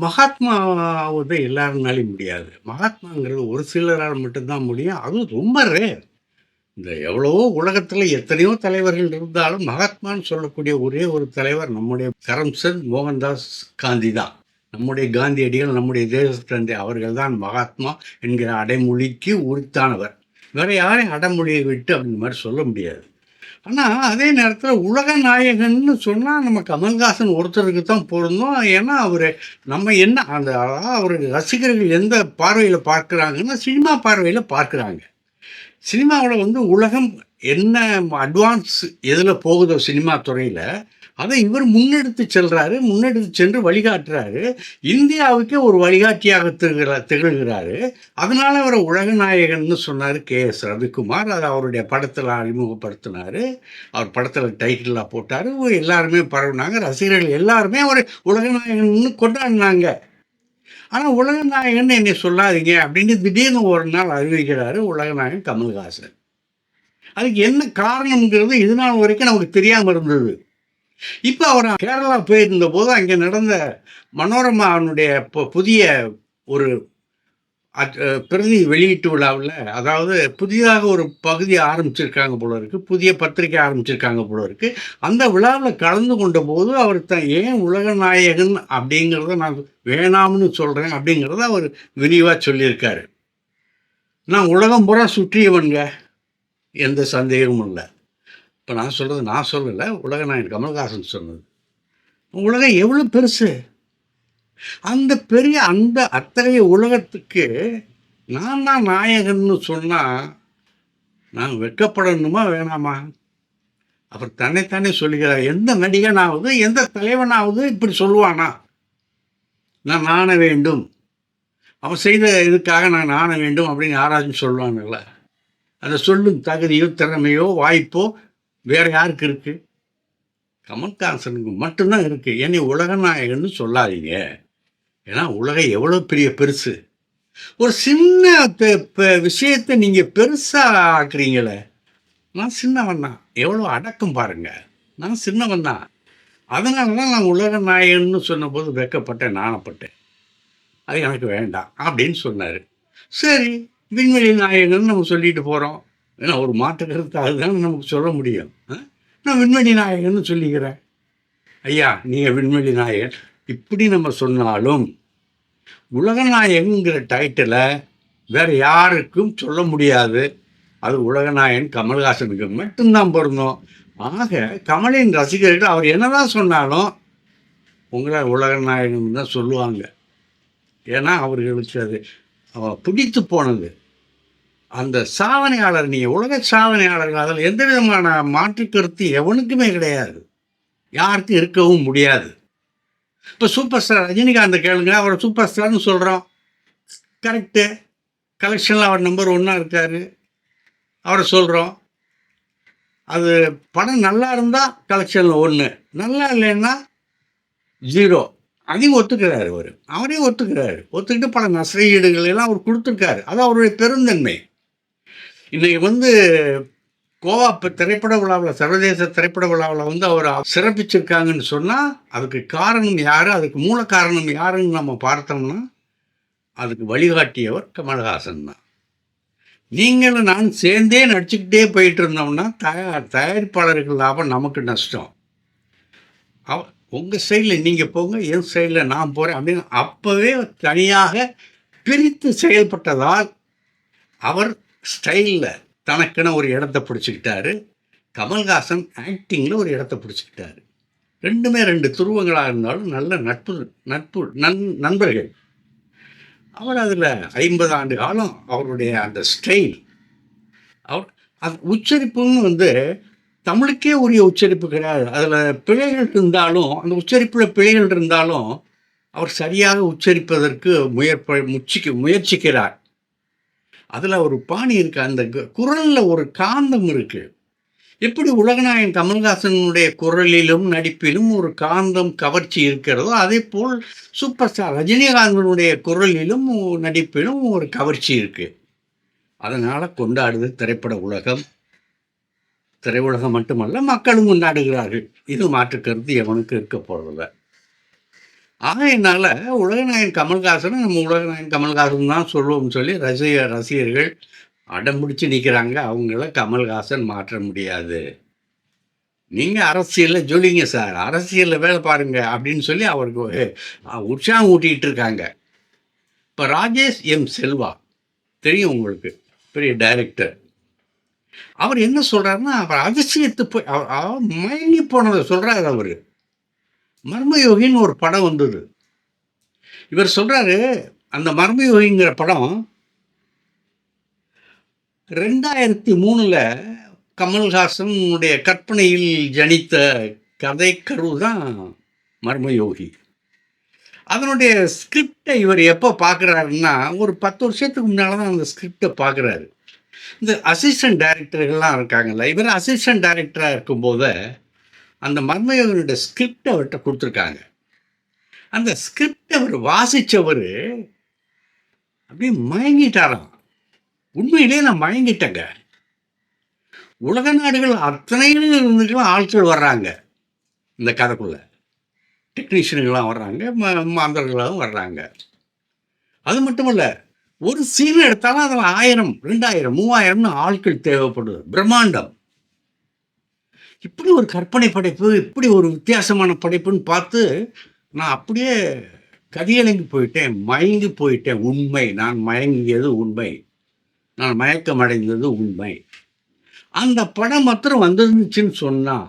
மகாத்மாவது எல்லாருனாலையும் முடியாது. மகாத்மாங்கிறது ஒரு சிலரால் மட்டும்தான் முடியும். அதுவும் ரொம்ப ரேர். இந்த எவ்வளவோ உலகத்தில் எத்தனையோ தலைவர்கள் இருந்தாலும், மகாத்மான்னு சொல்லக்கூடிய ஒரே ஒரு தலைவர் நம்முடைய கரம்சந்த் மோகன்தாஸ் காந்தி தான். நம்முடைய காந்தியடிகள், நம்முடைய தேசத்தந்தை அவர்கள் தான் மகாத்மா என்கிற அடைமொழிக்கு உரித்தானவர். வேற யாரையும் அடைமொழியை விட்டு அந்த மாதிரி சொல்ல முடியாது. ஆனால் அதே நேரத்தில் உலக நாயகன்னு சொன்னால் நம்ம கமல்ஹாசன் ஒருத்தருக்கு தான் பொருந்தோம் ஏன்னா, அவர் நம்ம என்ன அந்த அவருடைய ரசிகர்கள் எந்த பார்வையில் பார்க்குறாங்கன்னா, சினிமா பார்வையில் பார்க்குறாங்க. சினிமாவில் வந்து உலகம் என்ன அட்வான்ஸ் எதில் போகுதோ சினிமா துறையில் அதை இவர் முன்னெடுத்து செல்கிறாரு முன்னெடுத்து சென்று வழிகாட்டுறாரு. இந்தியாவுக்கே ஒரு வழிகாட்டியாக திகழ திகழ்கிறாரு. அதனால அவரை உலக நாயகன்னு கே எஸ் ரவிக்குமார். அதை அவருடைய படத்தில் அறிமுகப்படுத்தினாரு. அவர் படத்தில் டைட்டிலாக போட்டார் எல்லாருமே பரவுனாங்க. ரசிகர்கள் எல்லாருமே அவர உலக நாயகன்னு கொண்டாடினாங்க ஆனால் உலகநாயகன் என்னை சொல்லாதீங்க அப்படின்னு திடீர்னு ஒரு நாள் அறிவிக்கிறாரு உலகநாயகன் கமல்ஹாசன். அதுக்கு என்ன காரணம்ங்கிறது இதுநாள் வரைக்கும் நமக்கு தெரியாமல் இருந்தது. இப்போ அவர் கேரளா போயிருந்தபோது, அங்கே நடந்த மனோரமாவினுடைய புதிய ஒரு பிரதி வெளியீட்டு விழாவில் அதாவது புதிதாக ஒரு பகுதி ஆரம்பிச்சிருக்காங்க போல இருக்குது புதிய பத்திரிக்கை ஆரம்பிச்சிருக்காங்க போல இருக்குது அந்த விழாவில் கலந்து கொண்ட போது அவர் த ஏன் உலக நாயகன் அப்படிங்கிறத நான் வேணாம்னு சொல்கிறேன் அப்படிங்கிறத அவர் விரிவாக சொல்லியிருக்காரு. நான் உலகம் பூரா சுற்றியவன்ங்க. எந்த சந்தேகமும் இல்லை இப்போ நான் சொல்கிறது நான் சொல்லலை உலக நாயகன் கமல்ஹாசன் சொன்னது. உலகம் எவ்வளோ பெருசு. அந்த பெரிய அந்த அத்தகைய உலகத்துக்கு நான் தான் நாயகன்னு சொன்னால் நான் வெட்கப்படணுமா வேணாமா? அவர் தன்னைத்தானே சொல்லுகிறார். எந்த நடிகனாவது, எந்த தலைவனாவது இப்படி சொல்லுவானா? நான் ஆண வேண்டும். அவன் செய்த இதுக்காக நான் நாண வேண்டும் அப்படின்னு யாராச்சும் சொல்லுவாங்கல்ல? அந்த சொல்லும் தகுதியோ, திறமையோ, வாய்ப்போ வேறு யாருக்கு இருக்குது கமல்ஹாசனுக்கு மட்டும்தான் இருக்குது என்னை உலகநாயகன்னு உலக சொல்லாதீங்க. ஏன்னா, உலகம் எவ்வளோ பெரிய பெருசு. ஒரு சின்ன பெ நீங்கள் விஷயத்த ஆக்குறீங்களே. நான் சின்னவன் தான். எவ்வளோ அடக்கம் பாருங்கள் நான் சின்னவன் தான். அதனால தான் நான் உலக நாயன்னு சொன்னபோது வெட்கப்பட்டேன், நாணப்பட்டேன். அது எனக்கு வேண்டாம் அப்படின்னு சொன்னார் சரி, விண்வெளி நாயகன்னு நம்ம சொல்லிட்டு போகிறோம் ஏன்னா, ஒரு மாற்று கருத்து அதுதானே நமக்கு சொல்ல முடியும். நான் விண்வெளி நாயகன்னு சொல்லிக்கிறேன். ஐயா, நீங்கள் விண்வெளி நாயகன். இப்படி நம்ம சொன்னாலும், உலகநாயகங்கிற டைட்டில வேறு யாருக்கும் சொல்ல முடியாது. அது உலகநாயகன் கமல்ஹாசனுக்கு மட்டும்தான் பொருந்தும். ஆக, கமலின் ரசிகர்கள் அவர் என்னதான் சொன்னாலும், உங்களை உலகநாயகன் தான் சொல்லுவாங்க. ஏன்னா, அவர்களுக்கு அது பிடித்து போனது. அந்த சாதனையாளர் நீங்கள் உலக சாதனையாளர்கள் அதில் எந்த விதமான மாற்று கருத்து எவனுக்குமே கிடையாது. யாருக்கும் இருக்கவும் முடியாது. இப்போ சூப்பர் ஸ்டார் ரஜினிகாந்த் கேளுங்க. அவரை சூப்பர் ஸ்டார்னு சொல்கிறோம் கரெக்ட்டு. கலெக்ஷனில் அவர் நம்பர் 1 இருக்கார் அவரை சொல்கிறோம் அது படம் நல்லா இருந்தால் கலெக்ஷனில் ஒன்று நல்லா இல்லைன்னா ஜீரோ அதையும் ஒத்துக்கிறாரு அவர் அவரையும் ஒத்துக்கிறாரு. ஒத்துக்கிட்டு பல நஷ்டஈடுகள் எல்லாம் அவர் கொடுத்துருக்காரு அது அவருடைய பெருந்தன்மை. இன்றைக்கி வந்து கோவா திரைப்பட விழாவில் சர்வதேச திரைப்பட விழாவில் வந்து அவர் சிறப்பிச்சிருக்காங்கன்னு சொன்னால் அதுக்கு காரணம் யார் அதுக்கு மூல காரணம் யாருன்னு நம்ம பார்த்தோம்னா, அதுக்கு வழிகாட்டியவர் கமல்ஹாசன் தான். நீங்களும் நான் சேர்ந்தே நடிச்சுக்கிட்டே போயிட்டு இருந்தோம்னா, தயா தயாரிப்பாளர்கள் லாபம், நமக்கு நஷ்டம். அவ உங்கள் சைடில் நீங்கள் போங்க, என் சைடில் நான் போகிறேன் அப்படின்னு அப்போவே தனியாக பிரித்து செயல்பட்டதால், அவர் ஸ்டைலில் தனக்கென ஒரு இடத்த பிடிச்சிக்கிட்டாரு கமல்ஹாசன் ஆக்டிங்கில் ஒரு இடத்த பிடிச்சிக்கிட்டாரு ரெண்டுமே ரெண்டு துருவங்களாக இருந்தாலும் நல்ல நட்பு நட்பு நன் நண்பர்கள். அவர் அதில் ஐம்பது ஆண்டு காலம் அவருடைய அந்த ஸ்டைல். அவர் அது உச்சரிப்புன்னு வந்து தமிழுக்கே உரிய உச்சரிப்பு கிடையாது. அதில் பிழைகள் இருந்தாலும், அந்த உச்சரிப்பில் பிழைகள் இருந்தாலும், அவர் சரியாக உச்சரிப்பதற்கு முயற்ப முச்சிக்க முயற்சிக்கிறார். அதில் ஒரு பாணி இருக்குது அந்த க ஒரு காந்தம் இருக்குது எப்படி உலகநாயகன் கமல்ஹாசனுடைய குரலிலும், நடிப்பிலும் ஒரு காந்தம், கவர்ச்சி இருக்கிறதோ, அதே போல் சூப்பர் ஸ்டார் ரஜினிகாந்தனுடைய குரலிலும், நடிப்பிலும் ஒரு கவர்ச்சி இருக்குது அதனால் கொண்டாடுது திரைப்பட உலகம். திரையுலகம் மட்டுமல்ல, மக்களும் கொண்டாடுகிறார்கள். இது மாற்று கருத்து எவனுக்கு இருக்க போகிறதில்லை ஆகையினால உலகநாயகன் கமல்ஹாசனும் நம்ம உலகநாயகன் கமல்ஹாசன் தான் சொல்லுவோம்னு சொல்லி ரசிக ரசிகர்கள் அடம் பிடிச்சு நிற்கிறாங்க அவங்கள கமல்ஹாசன் மாற்ற முடியாது. நீங்கள் அரசியலில் சொல்லிங்க சார் அரசியலில் வேலை பாருங்கள் அப்படின்னு சொல்லி அவருக்கு உற்சாகம் ஊட்டிகிட்டு இருக்காங்க. இப்போ ராஜேஷ் எம். செல்வா தெரியும் உங்களுக்கு பெரிய டைரக்டர். அவர் என்ன சொல்கிறாருன்னா அவர் அதிசயத்து போய் அவர் மயங்கி போனதை சொல்கிறார் அவர். மர்மயோகின்னு ஒரு படம் வந்தது. இவர் சொல்கிறாரு அந்த மர்மயோகிங்கிற படம் ரெண்டாயிரத்தி மூணில் கமல்ஹாசனுடைய கற்பனையில் ஜனித்த கதை கரு தான் மர்மயோகி. அதனுடைய ஸ்கிரிப்டை இவர் எப்போ பார்க்குறாருன்னா ஒரு பத்து வருஷத்துக்கு முன்னால் தான் அந்த ஸ்கிரிப்டை பார்க்குறாரு இந்த அசிஸ்டன்ட் டைரக்டர்கள்லாம் இருக்காங்கல்ல இவர் அசிஸ்டன்ட் டைரக்டராக இருக்கும்போது அந்த மர்மயோகனுடைய ஸ்கிரிப்ட் அவர்கிட்ட கொடுத்துருக்காங்க. அந்த ஸ்கிரிப்ட் அவர் வாசித்தவர் அப்படியே மயங்கிட்டாராம். உண்மையிலேயே நான் மயங்கிட்டேங்க. உலக நாடுகள் அத்தனையிலும் இருந்துக்கலாம் ஆட்கள் வர்றாங்க. இந்த கதைக்குள்ள. டெக்னீஷியனுங்களாம் வர்றாங்க ம- மாந்தர்களாகவும் வர்றாங்க. அது மட்டும் இல்லை ஒரு சீன் எடுத்தாலும் அதில் ஆயிரம் ரெண்டாயிரம் மூவாயிரம்னு ஆட்கள் தேவைப்படுது. பிரம்மாண்டம். இப்படி ஒரு கற்பனை படைப்பு இப்படி ஒரு வித்தியாசமான படைப்புன்னு பார்த்து நான் அப்படியே கதியலங்கி போயிட்டேன் மயங்கி போயிட்டேன். உண்மை நான் மயங்கியது உண்மை. நான் மயக்கம் அடைந்தது உண்மை. அந்த படம் மாத்திரம் வந்துருந்துச்சுன்னு சொன்னால்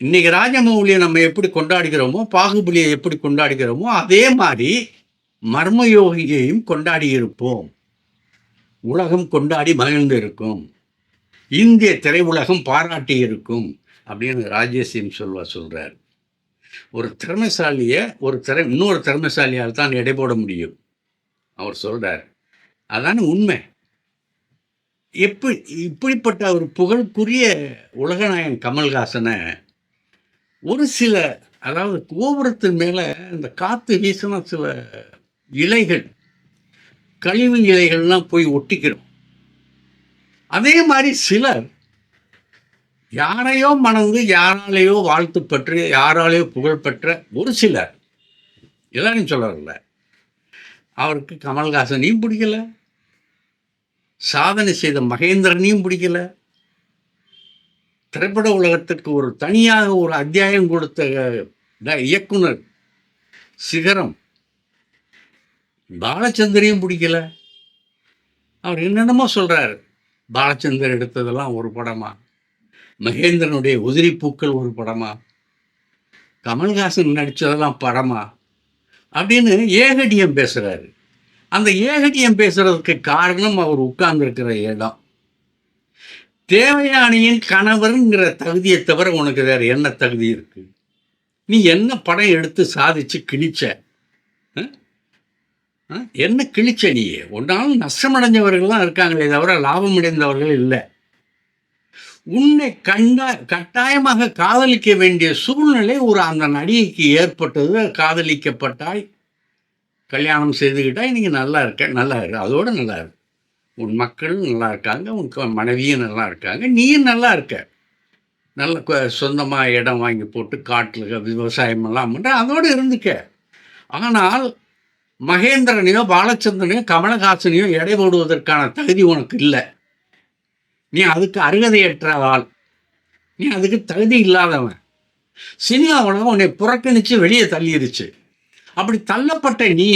இன்னைக்கு ராஜமௌலியை நம்ம எப்படி கொண்டாடுகிறோமோ பாகுபலியை எப்படி கொண்டாடுகிறோமோ அதே மாதிரி மர்மயோகியையும் கொண்டாடி இருப்போம் உலகம் கொண்டாடி மகிழ்ந்து இருக்கும் இந்திய திரையுலகம் பாராட்டி இருக்கும் அப்படின்னு ராஜேஷிம் சொல்வா சொல்கிறார் ஒரு திறமைசாலியை ஒரு திற இன்னொரு திறமைசாலியால் தான் எடை போட முடியும். அவர் சொல்கிறார் அதான உண்மை. எப்படி இப்படிப்பட்ட ஒரு புகழுக்குரிய உலகநாயகன் கமல்ஹாசனை ஒரு சில அதாவது கோபுரத்தின் மேலே இந்த காற்று வீசின சில இலைகள் கழிவு இலைகள்லாம் போய் ஒட்டிக்கிறோம். அதே மாதிரி சிலர் யாரையோ மணந்து யாராலேயோ வாழ்த்து பெற்று யாராலேயோ புகழ்பெற்ற ஒரு சிலர். எல்லாரையும் சொல்லல அவருக்கு கமல்ஹாசனையும் பிடிக்கல. சாதனை செய்த மகேந்திரனையும் பிடிக்கல. திரைப்பட உலகத்திற்கு ஒரு தனியாக ஒரு அத்தியாயம் கொடுத்த இயக்குனர் சிகரம் பாலச்சந்திரையும் பிடிக்கல. அவர் என்னென்னமோ சொல்கிறாரு பாலச்சந்தர் எடுத்ததெல்லாம் ஒரு படமா? மகேந்திரனுடைய உதிரி பூக்கள் ஒரு படமா? கமல்ஹாசன் நடித்ததெல்லாம் படமா? அப்படின்னு ஏகடியம் பேசுகிறாரு அந்த ஏகடியம் பேசுறதுக்கு காரணம் அவர் உட்கார்ந்துருக்கிற இடம். தேவயானியின் கணவருங்கிற தகுதியை தவிர உனக்கு வேற என்ன தகுதி இருக்கு? நீ என்ன படம் எடுத்து சாதிச்சு கிழிச்ச? என்ன கிழிச்ச ஒன்றாலும் நஷ்டமடைஞ்சவர்கள்லாம் இருக்காங்களே தவிர லாபம் அடைந்தவர்கள் இல்லை. உன்னை கண்டா கட்டாயமாக காதலிக்க வேண்டிய சூழ்நிலை ஒரு அந்த நடிகைக்கு ஏற்பட்டது. காதலிக்கப்பட்டாய் கல்யாணம் செய்துக்கிட்டால் நீங்கள் நல்லா இருக்க நல்லா இருக்கு அதோடு நல்லா இருக்கு உன் மக்களும் நல்லா இருக்காங்க உன் க- மனைவியும் நல்லா இருக்காங்க நீயும் நல்லா இருக்க. நல்ல சொந்தமாக இடம் வாங்கி போட்டு காட்டில் விவசாயம் எல்லாம் பண்ணுற அதோடு இருந்துக்க. ஆனால் மகேந்திரனையோ பாலச்சந்திரனையோ கமலஹாசனையோ எடை போடுவதற்கான தகுதி உனக்கு இல்லை. நீ அதுக்கு அருகதையற்றவாள். நீ அதுக்கு தகுதி இல்லாதவன். சினிமா உலகம் உன்னை புறக்கணித்து வெளியே தள்ளிருச்சு. அப்படி தள்ளப்பட்ட நீ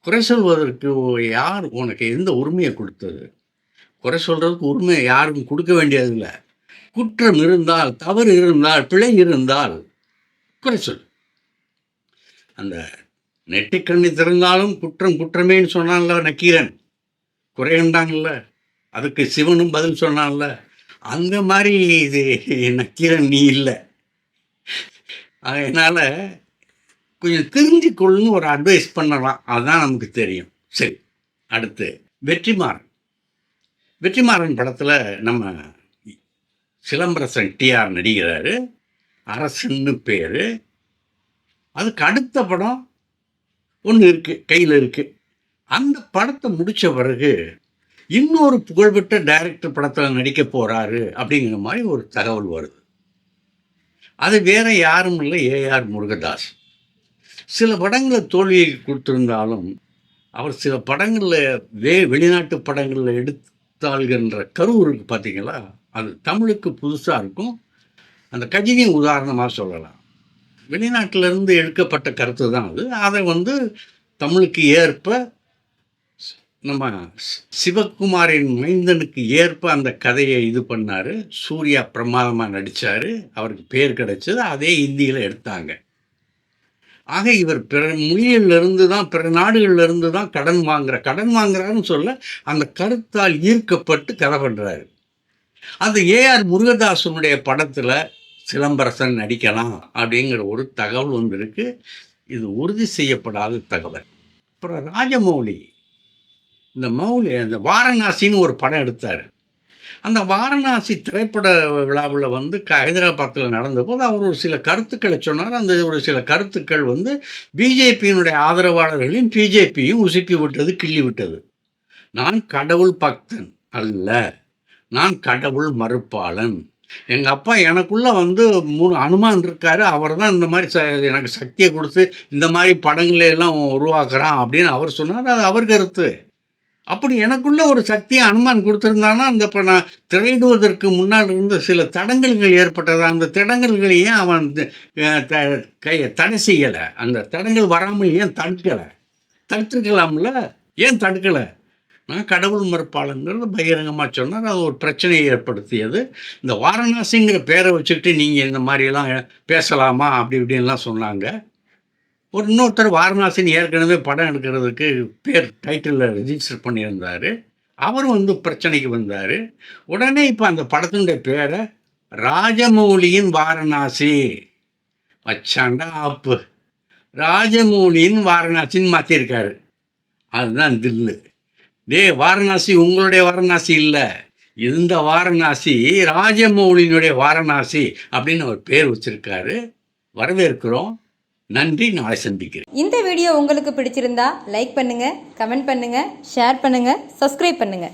குறை சொல்வதற்கு யார் உனக்கு எந்த உரிமையை கொடுத்தது? குறை சொல்கிறதுக்கு உரிமையை யாருக்கும் கொடுக்க வேண்டியதில்லை. குற்றம் இருந்தால் தவறு இருந்தால் பிழை இருந்தால் குறை சொல் அந்த நெட்டிக்கண்ணி திறந்தாலும் குற்றம் குற்றமேன்னு சொன்னான்ல நக்கீரன். குறையண்டாங்கல்ல? அதுக்கு சிவனும் பதில் சொன்னான்ல? அந்த மாதிரி இது நக்கீரன் நீ இல்லை. அதனால் கொஞ்சம் தெரிஞ்சுக்கொள்ளுன்னு ஒரு அட்வைஸ் பண்ணலாம். அதுதான் நமக்கு தெரியும். சரி அடுத்து வெற்றிமாறன். வெற்றிமாறன் படத்தில் நம்ம சிலம்பரசன் டிஆர் நடிக்கிறாரு. அரசன்னு பேர். அதுக்கு அடுத்த படம் ஒன்று இருக்குது கையில் இருக்குது அந்த படத்தை முடித்த பிறகு இன்னொரு புகழ்பெற்ற டைரக்டர் படத்தில் நடிக்க போகிறாரு அப்படிங்கிற மாதிரி ஒரு தகவல் வருது. அது வேற யாரும் இல்லை ஏஆர் முருகதாஸ். சில படங்களில் தோல்வியை கொடுத்துருந்தாலும் அவர் சில படங்களில் வே வெளிநாட்டு படங்களில் எடுத்தாள்கின்ற கரு இருக்குது பார்த்தீங்களா அது தமிழுக்கு புதுசாக இருக்கும். அந்த கஜினியும் உதாரணமாக சொல்லலாம். வெளிநாட்டிலிருந்து எடுக்கப்பட்ட கருத்து தான் அது. அதை வந்து தமிழுக்கு ஏற்ப நம்ம சிவகுமாரின் மைந்தனுக்கு ஏற்ப அந்த கதையை இது பண்ணார். சூர்யா பிரமாதமாக நடித்தார் அவருக்கு பேர் கிடைச்சது. அதே இந்தியில் எடுத்தாங்க. ஆக இவர் பிற மொழியிலிருந்து தான் பிற நாடுகளிலிருந்து தான் கடன் வாங்குற கடன் வாங்குறாருன்னு சொல்ல அந்த கருத்தால் ஈர்க்கப்பட்டு கதை பண்ணுறாரு அந்த ஏஆர் முருகதாசனுடைய படத்தில் சிலம்பரசன் நடிக்கலாம் அப்படிங்கிற ஒரு தகவல் வந்திருக்கு. இது உறுதி செய்யப்படாத தகவல். அப்புறம் ராஜமௌலி. இந்த மௌலி அந்த வாரணாசின்னு ஒரு படம் எடுத்தார். அந்த வாரணாசி திரைப்பட விழாவில் வந்து க ஹைதராபாத்தில் நடந்தபோது அவர் ஒரு சில கருத்துக்களை சொன்னார். அந்த ஒரு சில கருத்துக்கள் வந்து பிஜேபியினுடைய ஆதரவாளர்களையும் பிஜேபியும் உசுப்பி விட்டது கிள்ளி விட்டது. நான் கடவுள் பக்தன் அல்ல. நான் கடவுள் மறுப்பாளன். எங்கள் அப்பா எனக்குள்ளே வந்து மூணு அனுமான் இருக்காரு. அவர் தான் இந்த மாதிரி ச எனக்கு சக்தியை கொடுத்து இந்த மாதிரி படங்களை எல்லாம் உருவாக்குறான் அப்படின்னு அவர் சொன்னார். அது அவர் கருத்து. அப்படி எனக்குள்ள ஒரு சக்தியை அனுமான் கொடுத்துருந்தானா அந்த இப்போ நான் திரையிடுவதற்கு முன்னால் இருந்த சில தடங்கல்கள் ஏற்பட்டது? அந்த தடங்கல்களை ஏன் அவன் த- த- கையை தடை செய்யலை? அந்த தடங்கள் வராமல் ஏன் தடுக்கலை? தடுத்துருக்கலாம்ல? ஏன் தடுக்கலை? கடவுள் மறுப்பாளங்கிறது பகிரங்கமாக சொன்னார். அது ஒரு பிரச்சனையை ஏற்படுத்தியது. இந்த வாரணாசிங்கிற பேரை வச்சுக்கிட்டு நீங்கள் இந்த மாதிரியெல்லாம் பேசலாமா? அப்படி இப்படின்லாம் சொன்னாங்க. ஒரு இன்னொருத்தர் வாரணாசின்னு ஏற்கனவே படம் எடுக்கிறதுக்கு பேர் டைட்டிலில் ரிஜிஸ்டர் பண்ணியிருந்தார். அவர் வந்து பிரச்சனைக்கு வந்தார். உடனே இப்போ அந்த படத்தினுடைய பேரை ராஜமௌலியின் வாரணாசி. வச்சாண்டா ஆப்பு. ராஜமௌலியின் வாரணாசின்னு மாற்றிருக்காரு அதுதான் தில்லு. டே வாரணாசி உங்களுடைய வாரணாசி இல்லை. இந்த வாரணாசி ராஜமௌலியினுடைய வாரணாசி அப்படின்னு அவர் பேர் வச்சிருக்காரு. வரவேற்கிறோம். நன்றி. நாளை சந்திக்கிறேன். இந்த வீடியோ உங்களுக்கு பிடிச்சிருந்தா லைக் பண்ணுங்க கமெண்ட் பண்ணுங்க ஷேர் பண்ணுங்க சப்ஸ்கிரைப் பண்ணுங்க.